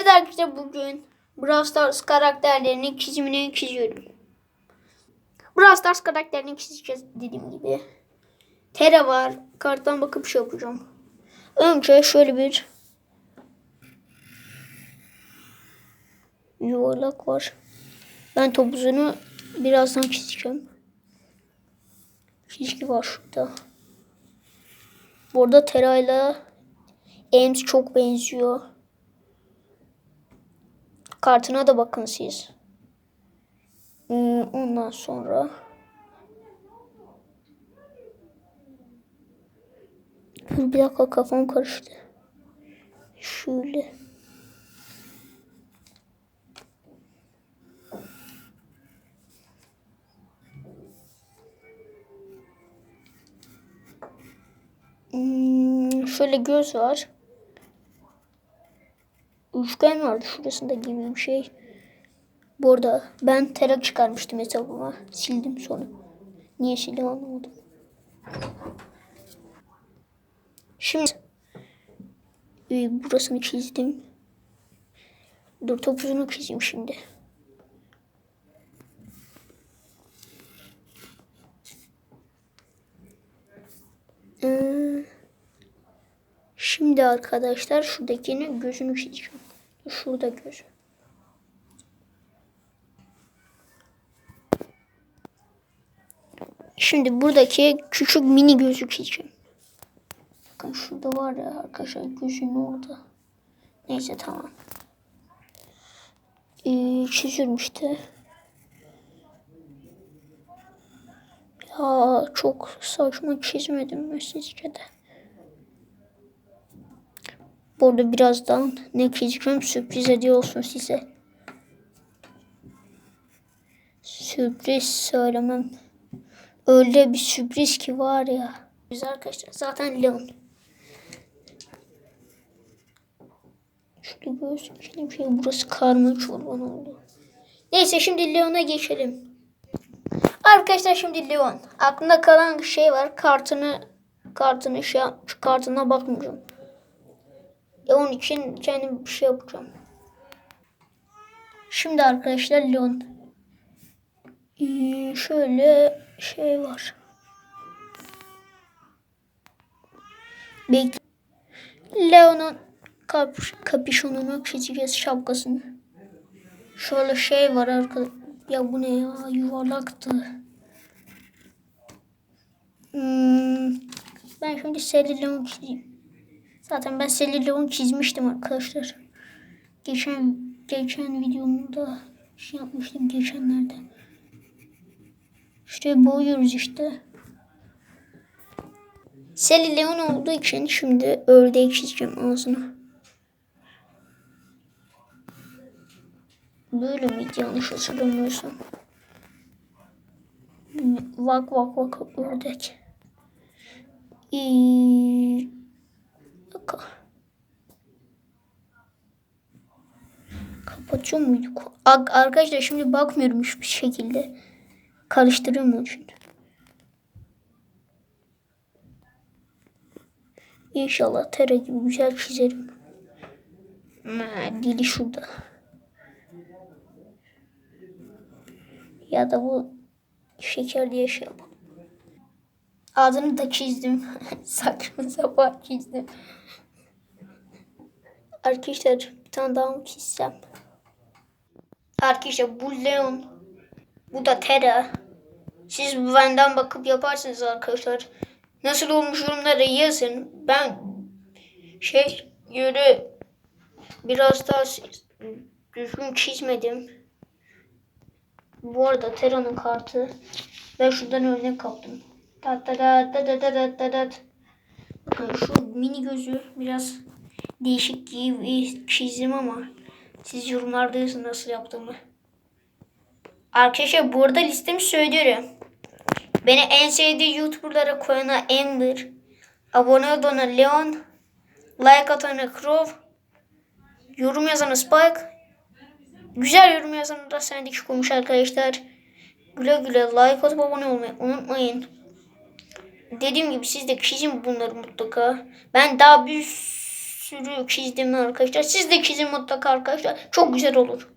Evet arkadaşlar bugün Brawl Stars karakterlerinin çizimini çiziyorum. Brawl Stars karakterini çizeceğiz dediğim gibi. Tera var. Karttan bakıp şey yapacağım. Önce şöyle bir yuvarlak var. Ben topuzunu birazdan çizeceğim. Çizgi var şurada. Burada Tera ile Ems çok benziyor. Kartına da bakın siz. Hmm, Ondan sonra bir dakika kafam karıştı. Şöyle. Hmm, şöyle göz var. Üçgen vardı şurasında gibi bir şey. Bu arada ben terak çıkarmıştım hesabıma. Sildim sonra. Niye sildim anlamadım. Şimdi e, burasını çizdim. Dur topuzunu çizeyim şimdi. Şimdi arkadaşlar şuradakini gözünü çizeceğim. Şurada gözü. Şimdi buradaki küçük mini gözü çizeceğim. Bakın şurada var ya arkadaşlar gözün orada. Neyse tamam. Ee, çiziyorum işte. Ya çok saçma çizmedim mi sizce de? Bu arada birazdan ne çizeceğim sürpriz hediye olsun size. Sürpriz söylemem. Öyle bir sürpriz ki var ya. Biz arkadaşlar zaten Leon. Şurada göstereyim şey burası karma çorban oldu. Neyse şimdi Leon'a geçelim. Arkadaşlar şimdi Leon. Aklımda kalan şey var. Kartını kartını şey kartına bakmayacağım. Onun için kendim bir şey yapacağım. Şimdi arkadaşlar Leon. Ee, şöyle şey var. Bekle. Leon'un kap kapüşonunu çizeceğiz şapkasını. Şöyle şey var arkadaşlar. Ya bu ne ya yuvarlaktı. Hmm, ben şimdi Sally Leon çizeyim. Zaten ben Sally Leon çizmiştim arkadaşlar. Geçen geçen videomda şey yapmıştım geçenlerde. İşte boyuyoruz işte. Sally Leon olduğu için şimdi ördek çizeceğim ağzını. Böyle miydi yanlış hatırlamıyorsam. Vak vak vak ördek. Ee. Kapatıyor muyduk? Arkadaşlar şimdi bakmıyorum hiçbir şekilde. Karıştırıyorum onu şimdi. İnşallah Tera gibi güzel çizerim. Ha, dili şurada. Ya da bu şeker diye şey yapalım. Ağzını da çizdim. Saçma sapan çizdim. Arkadaşlar bir tane daha mı çizsem? Arkadaşlar bu Leon. Bu da Tera. Siz benden bakıp yaparsınız arkadaşlar. Nasıl olmuş yorumlara yazın. Ben şey göre biraz daha düzgün çizmedim. Bu arada Tera'nın kartı. Ben şuradan örnek kaptım. Da da da da da da da. Bakın şu mini gözü biraz değişik gibi çizdim ama siz yorumlarda yazın nasıl yaptığımı. Arkadaşlar burada listemi söylüyorum. Beni en sevdiği YouTuber'lara koyana Amber, abone olana Leon, like atana Crow, yorum yazana Spike, güzel yorum yazana da sendik koymuş arkadaşlar. Güle güle like atıp abone olmayı unutmayın. Dediğim gibi siz de çizin bunları mutlaka. Ben daha bir sürü çizdim arkadaşlar. Siz de çizin mutlaka arkadaşlar. Çok güzel olur.